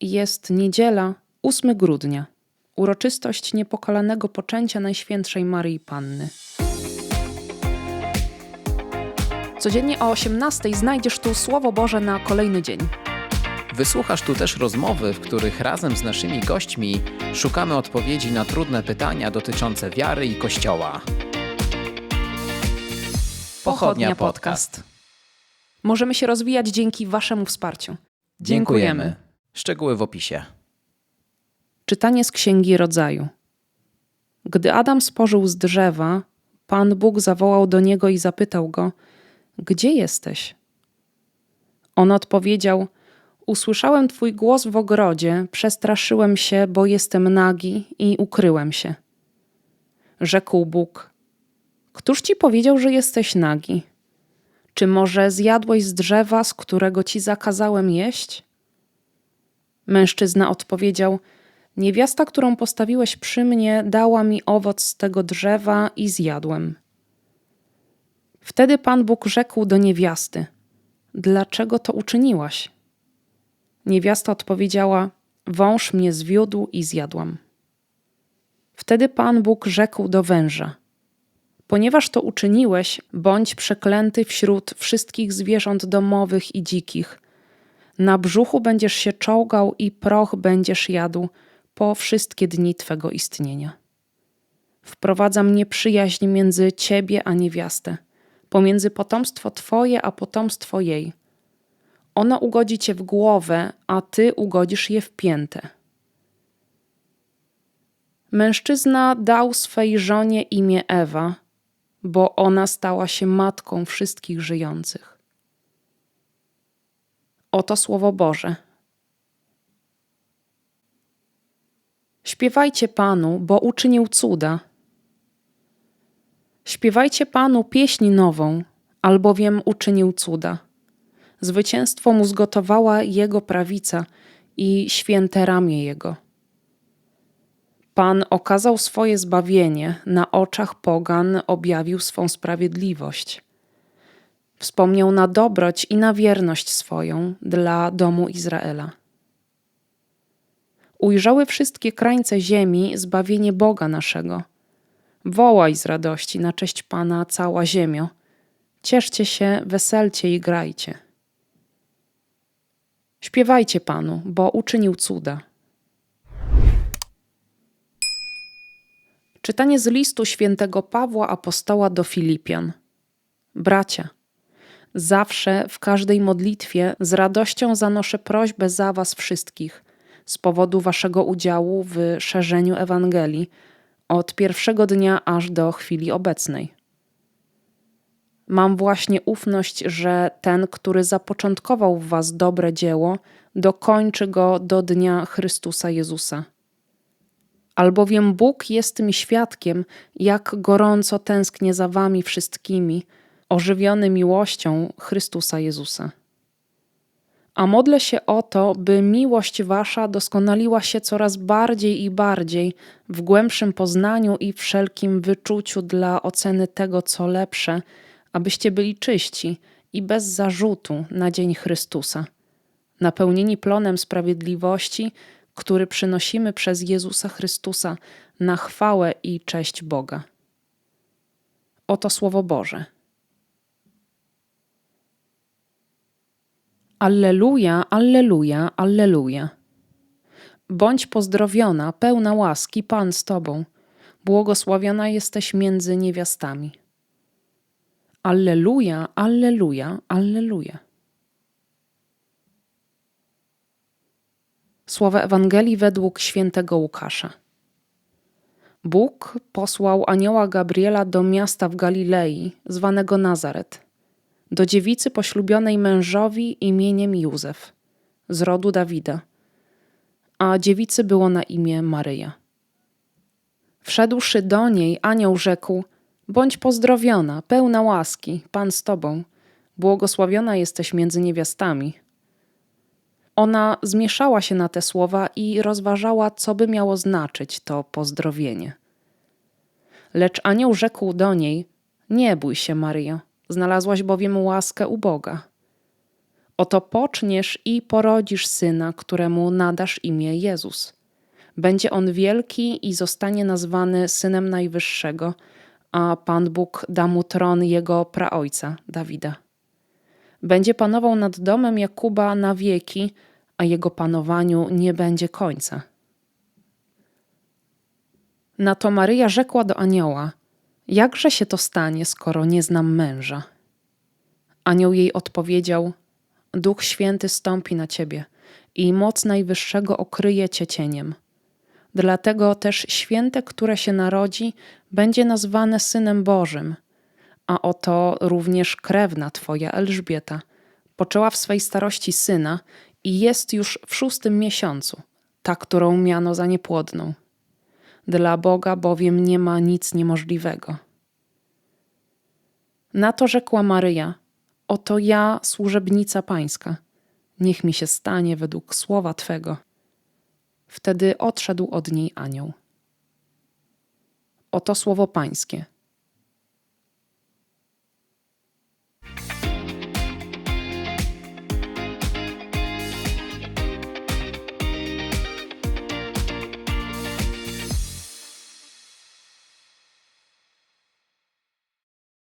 Jest niedziela, 8 grudnia, uroczystość niepokalanego poczęcia Najświętszej Maryi Panny. Codziennie o 18 znajdziesz tu Słowo Boże na kolejny dzień. Wysłuchasz tu też rozmowy, w których razem z naszymi gośćmi szukamy odpowiedzi na trudne pytania dotyczące wiary i Kościoła. Pochodnia Podcast. Możemy się rozwijać dzięki Waszemu wsparciu. Dziękujemy. Szczegóły w opisie. Czytanie z Księgi Rodzaju. Gdy Adam spożył z drzewa, Pan Bóg zawołał do niego i zapytał go: Gdzie jesteś? On odpowiedział: Usłyszałem Twój głos w ogrodzie, przestraszyłem się, bo jestem nagi i ukryłem się. Rzekł Bóg: Któż ci powiedział, że jesteś nagi? Czy może zjadłeś z drzewa, z którego ci zakazałem jeść? Mężczyzna odpowiedział: Niewiasta, którą postawiłeś przy mnie, dała mi owoc z tego drzewa i zjadłem. Wtedy Pan Bóg rzekł do niewiasty: Dlaczego to uczyniłaś? Niewiasta odpowiedziała: Wąż mnie zwiódł i zjadłam. Wtedy Pan Bóg rzekł do węża: Ponieważ to uczyniłeś, bądź przeklęty wśród wszystkich zwierząt domowych i dzikich. Na brzuchu będziesz się czołgał i proch będziesz jadł po wszystkie dni twego istnienia. Wprowadzam nieprzyjaźń między ciebie a niewiastę, pomiędzy potomstwo twoje a potomstwo jej. Ono ugodzi cię w głowę, a ty ugodzisz je w piętę. Mężczyzna dał swej żonie imię Ewa, bo ona stała się matką wszystkich żyjących. Oto słowo Boże. Śpiewajcie Panu, bo uczynił cuda. Śpiewajcie Panu pieśń nową, albowiem uczynił cuda. Zwycięstwo mu zgotowała Jego prawica i święte ramię Jego. Pan okazał swoje zbawienie, na oczach pogan objawił swą sprawiedliwość. Wspomniał na dobroć i na wierność swoją dla domu Izraela. Ujrzały wszystkie krańce ziemi zbawienie Boga naszego. Wołaj z radości na cześć Pana cała ziemio. Cieszcie się, weselcie i grajcie. Śpiewajcie Panu, bo uczynił cuda. Czytanie z listu świętego Pawła Apostoła do Filipian. Bracia, zawsze w każdej modlitwie z radością zanoszę prośbę za Was wszystkich z powodu Waszego udziału w szerzeniu Ewangelii od pierwszego dnia aż do chwili obecnej. Mam właśnie ufność, że ten, który zapoczątkował w Was dobre dzieło, dokończy go do dnia Chrystusa Jezusa albowiem Bóg jest mi świadkiem, jak gorąco tęsknię za wami wszystkimi, ożywiony miłością Chrystusa Jezusa. A modlę się o to, by miłość wasza doskonaliła się coraz bardziej i bardziej w głębszym poznaniu i wszelkim wyczuciu dla oceny tego, co lepsze, abyście byli czyści i bez zarzutu na dzień Chrystusa, napełnieni plonem sprawiedliwości, który przynosimy przez Jezusa Chrystusa na chwałę i cześć Boga. Oto Słowo Boże. Alleluja, alleluja, alleluja. Bądź pozdrowiona, pełna łaski, Pan z Tobą. Błogosławiona jesteś między niewiastami. Alleluja, alleluja, alleluja. Słowa Ewangelii według świętego Łukasza. Bóg posłał anioła Gabriela do miasta w Galilei, zwanego Nazaret, do dziewicy poślubionej mężowi imieniem Józef, z rodu Dawida, a dziewicy było na imię Maryja. Wszedłszy do niej, anioł rzekł: Bądź pozdrowiona, pełna łaski, Pan z tobą, błogosławiona jesteś między niewiastami. Ona zmieszała się na te słowa i rozważała, co by miało znaczyć to pozdrowienie. Lecz anioł rzekł do niej: Nie bój się, Maryjo, znalazłaś bowiem łaskę u Boga. Oto poczniesz i porodzisz syna, któremu nadasz imię Jezus. Będzie on wielki i zostanie nazwany synem Najwyższego, a Pan Bóg da mu tron jego praojca, Dawida. Będzie panował nad domem Jakuba na wieki, a jego panowaniu nie będzie końca. Na to Maryja rzekła do anioła: Jakże się to stanie, skoro nie znam męża? Anioł jej odpowiedział: Duch Święty stąpi na ciebie i moc Najwyższego okryje cię cieniem. Dlatego też święte, które się narodzi, będzie nazwane Synem Bożym. A oto również krewna twoja Elżbieta poczęła w swej starości syna i jest już w szóstym miesiącu, ta, którą miano za niepłodną. Dla Boga bowiem nie ma nic niemożliwego. Na to rzekła Maryja: Oto ja, służebnica Pańska, niech mi się stanie według słowa Twego. Wtedy odszedł od niej anioł. Oto słowo Pańskie.